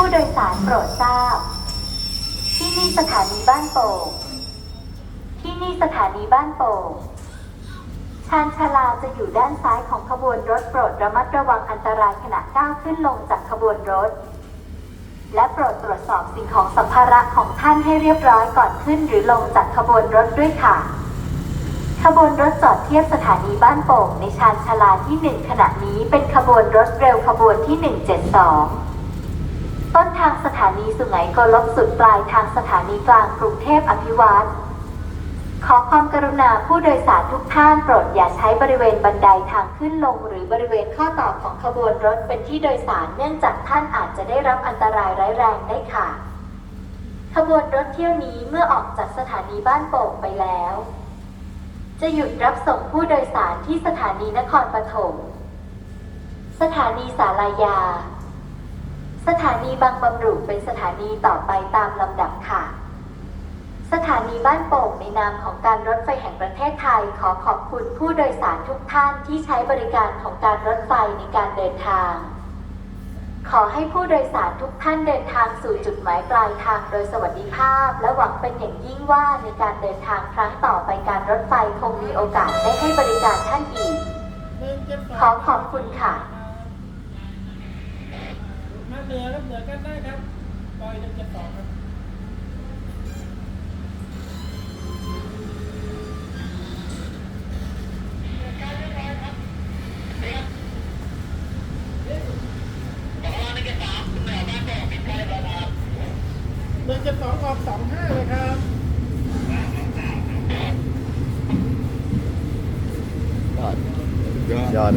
ผู้โปรดทราบ ที่นี่สถานีบ้านโป่งที่นี่สถานีบ้านโป่งชานชาลาจะอยู่ด้านซ้ายของขบวนรถโปรดระมัดระวังอันตรายขณะก้าวขึ้นลงจากขบวนรถ และโปรดตรวจสอบสิ่งของสัมภาระของท่านให้เรียบร้อยก่อนขึ้นหรือลงจากขบวนรถด้วยค่ะ ขบวนรถจอดเทียบสถานีบ้านโป่งในชานชาลาที่ 1 ขณะนี้เป็นขบวนรถเร็วขบวนที่ 172 ต้นทางสถานีสุไหงโกลกสุดปลายทางสถานีกลางกรุงเทพอภิวัตรขอความกรุณาผู้โดยสารทุกท่านโปรดอย่าใช้บริเวณบันไดทางขึ้นลง หรือบริเวณข้อต่อของขบวนรถเป็นที่โดยสารเนื่องจากท่านอาจจะได้รับอันตรายร้ายแรงได้ค่ะ ขบวนรถเที่ยวนี้เมื่อออกจากสถานีบ้านโป่งไปแล้ว จะหยุดรับส่งผู้โดยสารที่สถานีนครปฐมสถานีสาลายา สถานีบางบำรุเป็นสถานีต่อไปตามลำดับค่ะ สถานีบ้านโป่งในนามของการรถไฟแห่งประเทศไทย ขอขอบคุณผู้โดยสารทุกท่านที่ใช้บริการของการรถไฟในการเดินทาง ขอให้ผู้โดยสารทุกท่านเดินทางสู่จุดหมายปลายทางโดยสวัสดิภาพ และหวังเป็นอย่างยิ่งว่าในการเดินทางครั้งต่อไปการรถไฟคงมีโอกาสได้ให้บริการท่านอีก ขอขอบคุณค่ะ มาเหนือครับเหนือกันได้ครับซอยหนึ่งเจ็ดสองครับหนึ่งเจ็ดสองออกสองห้าเลยครับยอด